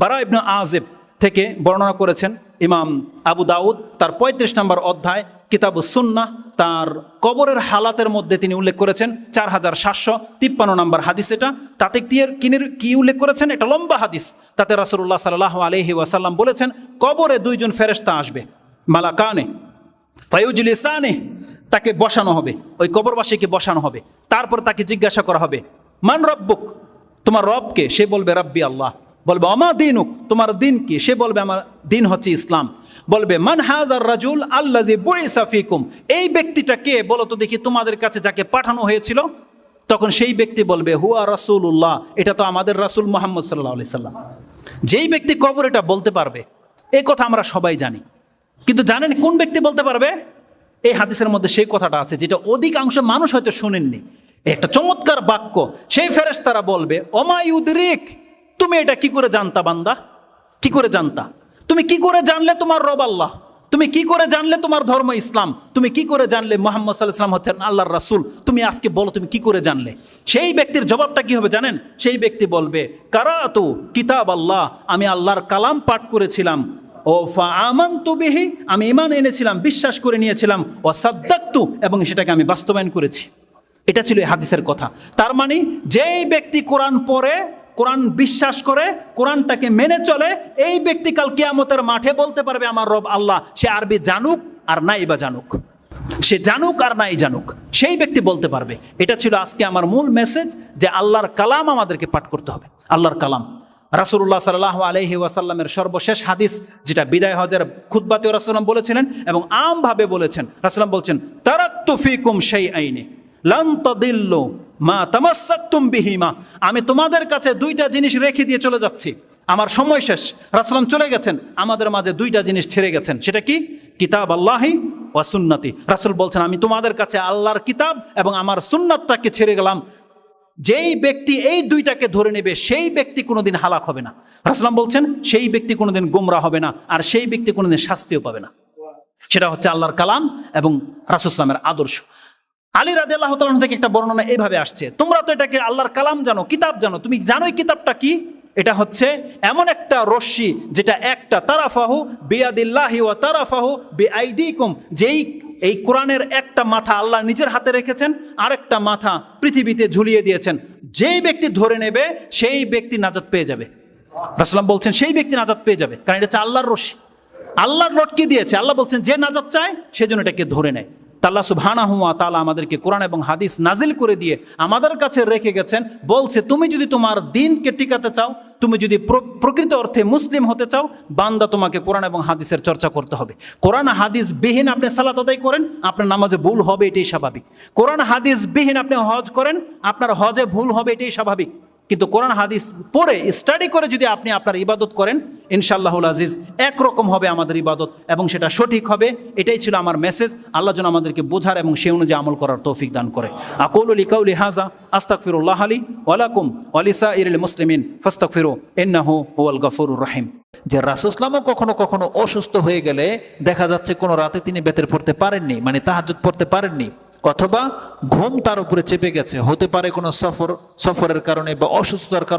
বারা ইবনু আজেব থেকে বর্ণনা করেছেন ইমাম আবু দাউদ, তার পঁয়ত্রিশ নম্বর অধ্যায় কিতাবু সুন্না তার কবরের হালাতের মধ্যে তিনি উল্লেখ করেছেন চার হাজার সাতশো তিপ্পান্ন নম্বর হাদিস এটা। তাতে কিয়ের কিনের কি উল্লেখ করেছেন? এটা লম্বা হাদিস। তাতে রাসুল্লাহ সাল্লাহ আলহি ওয়াসাল্লাম বলেছেন, কবরে দুইজন ফেরেস্তা আসবে, মালাকানে ফাইউজুল ইসানে তাকে বসানো হবে, ওই কবরবাসীকে বসানো হবে, তারপর তাকে জিজ্ঞাসা করা হবে, মান রব্বুক? তোমার রবকে? সে বলবে, রব্বি আল্লাহ। বলবে, অমা দিনুক, তোমার দিন কি? সে বলবে, আমার দিন হচ্ছে ইসলাম। বলবে, মান হাজার রাজুল আল্লাহ ফিকুম। এই ব্যক্তিটা কে? বলো তো দেখি, তোমাদের কাছে যাকে পাঠানো হয়েছিল, তখন সেই ব্যক্তি বলবে, হুয়া রাসূলুল্লাহ। এটা তো আমাদের রাসূল মোহাম্মদ সাল্লাহ আলি সাল্লাম। যেই ব্যক্তি কবর এটা বলতে পারবে এই কথা আমরা সবাই জানি। কিন্তু জানেন কোন ব্যক্তি বলতে পারবে? এই হাদিসের মধ্যে সেই কথাটা আছে, যেটা অধিকাংশ মানুষ হয়তো শুনেননি। একটা চমৎকার বাক্য। সেই ফেরেশতারা বলবে অমায়ুদ্রিক তুমি এটা কি করে জানতা বান্দা? কি করে জানতা? তুমি কি করে জানলে তোমার রব আল্লাহ? তুমি কি করে জানলে তোমার ধর্ম ইসলাম? তুমি কি করে জানলে মোহাম্মদ সাল্লাহ ইসলাম হচ্ছেন আল্লাহর রাসুল? তুমি আজকে বলো, তুমি কি করে জানলে? সেই ব্যক্তির জবাবটা কি হবে জানেন? সেই ব্যক্তি বলবে, কারাতু কিতাব আল্লাহ আমি আল্লাহর কালাম পাঠ করেছিলাম। ও আমান্তু বিহি, আমি ইমান এনেছিলাম, বিশ্বাস করে নিয়েছিলাম। ও সাদ্দাক্তু, এবং সেটাকে আমি বাস্তবায়ন করেছি। এটা ছিল এই হাদিসের কথা। তার মানে যেই ব্যক্তি কোরআন পড়ে কোরআন বিশ্বাস করে, কোরআনটাকে মেনে চলে, এই ব্যক্তি কাল কিয়ামতের মাঠে বলতে পারবে, আমার রব আল্লাহ, সে আরবি জানুক আর নাই বা জানুক। সে জানুক আর নাই জানুক। সেই ব্যক্তি বলতে পারবে, এটা ছিল আজকে আমার মূল মেসেজ যে আল্লাহর কালাম আমাদেরকে পাঠ করতে হবে। আল্লাহর কালাম। রাসুল্লাহ সাল্লাহ আলহি ওয়াসাল্লামের সর্বশেষ হাদিস, যেটা বিদায় হজের খুদ্বাতে রাসুলাম বলেছিলেন এবং আমভাবে বলেছেন রাসুলাম বলছেন তারাক্তু ফিকুম সেই আইনে লন্তদিল্লো মা তামাসাক্তুম বিহিমা। আমি তোমাদের কাছে দুইটা জিনিস রেখে দিয়ে চলে যাচ্ছি। আমার সময় শেষ। রাসলাম চলে গেছেন। আমাদের মাঝে দুইটা জিনিস ছেড়ে গেছেন। সেটা কি? কিতাব আল্লাহি ও সুন্নতি। রাসুল বলছেন, আমি তোমাদের কাছে আল্লাহর কিতাব এবং আমার সুন্নাতটাকে ছেড়ে গেলাম। যেই ব্যক্তি এই দুইটাকে ধরে নেবে, সেই ব্যক্তি কোনোদিন হালাক হবে না। রাসলাম বলছেন, সেই ব্যক্তি কোনোদিন গোমরা হবে না আর সেই ব্যক্তি কোনোদিন শাস্তিও পাবে না। সেটা হচ্ছে আল্লাহর কালাম এবং রাসুসলামের আদর্শ। আলী রাদে আল্লাহ থেকে একটা বর্ণনা এইভাবে আসছে, তোমরা তো এটাকে আল্লাহর কালাম জানো, কিতাব জানো। তুমি জানো এই কিতাবটা কি? এটা হচ্ছে এমন একটা রশ্মি যেটা একটা তারাফাহু বিয়াদিল্লাহি ও তারাফাহু বি আইদিকুম যেই, এই কোরআনের একটা মাথা আল্লাহ নিজের হাতে রেখেছেন, আরেকটা মাথা পৃথিবীতে ঝুলিয়ে দিয়েছেন। যেই ব্যক্তি ধরে নেবে, সেই ব্যক্তি নাজাত পেয়ে যাবে। রাসলাম বলছেন, সেই ব্যক্তি নাজাত পেয়ে যাবে। কারণ এটা হচ্ছে আল্লাহর রশ্মি। আল্লাহর লটকে দিয়েছে? আল্লাহ বলছেন, যে নাজাত চায় সেজন্য এটাকে ধরে নেয়। তাল্লা সুবহানা হুয়া তালা আমাদেরকে কোরআন এবং হাদিস নাজিল করে দিয়ে আমাদের কাছে রেখে গেছেন, বলছে, তুমি যদি তোমার দিনকে টিকাতে চাও, তুমি যদি প্রকৃত অর্থে মুসলিম হতে চাও, বান্দা তোমাকে কোরআন এবং হাদিসের চর্চা করতে হবে। কোরআন হাদিস বিহীন আপনি সালাত আদায় করেন, আপনার নামাজে ভুল হবে, এটাই স্বাভাবিক। কোরআন হাদিস বিহীন আপনি হজ করেন, আপনার হজে ভুল হবে, এটাই স্বাভাবিক। কিন্তু কোরআন হাদিস পড়ে স্টাডি করে যদি আপনি আপনার ইবাদত করেন, ইনশাআল্লাহুল আজিজ একরকম হবে আমাদের ইবাদত এবং সেটা সঠিক হবে। এটাই ছিল আমার মেসেজ আল্লাহ যেন আমাদেরকে বোঝার এবং সে অনুযায়ী আমল করার তৌফিক দান করে। আকুল লিকাউলি হাজা আস্তাকফিরুল্লাহ আলী ওয়ালাকুম ওয়ালিসা ইরুল মুসলিমিন ফস্তাকফিরু ইন্নাহু ওয়াল গফুরুর রহিম। যে রাসুসলামও কখনো কখনো অসুস্থ হয়ে গেলে দেখা যাচ্ছে কোনো রাতে তিনি বেতের পড়তে পারেননি মানে তাহাজুদ পড়তে পারেননি। অথবা ঘুম তার উপরে চেপে গেছে। হতে পারে কোনো সফর, সফরের কারণে বা অসুস্থতার কারণে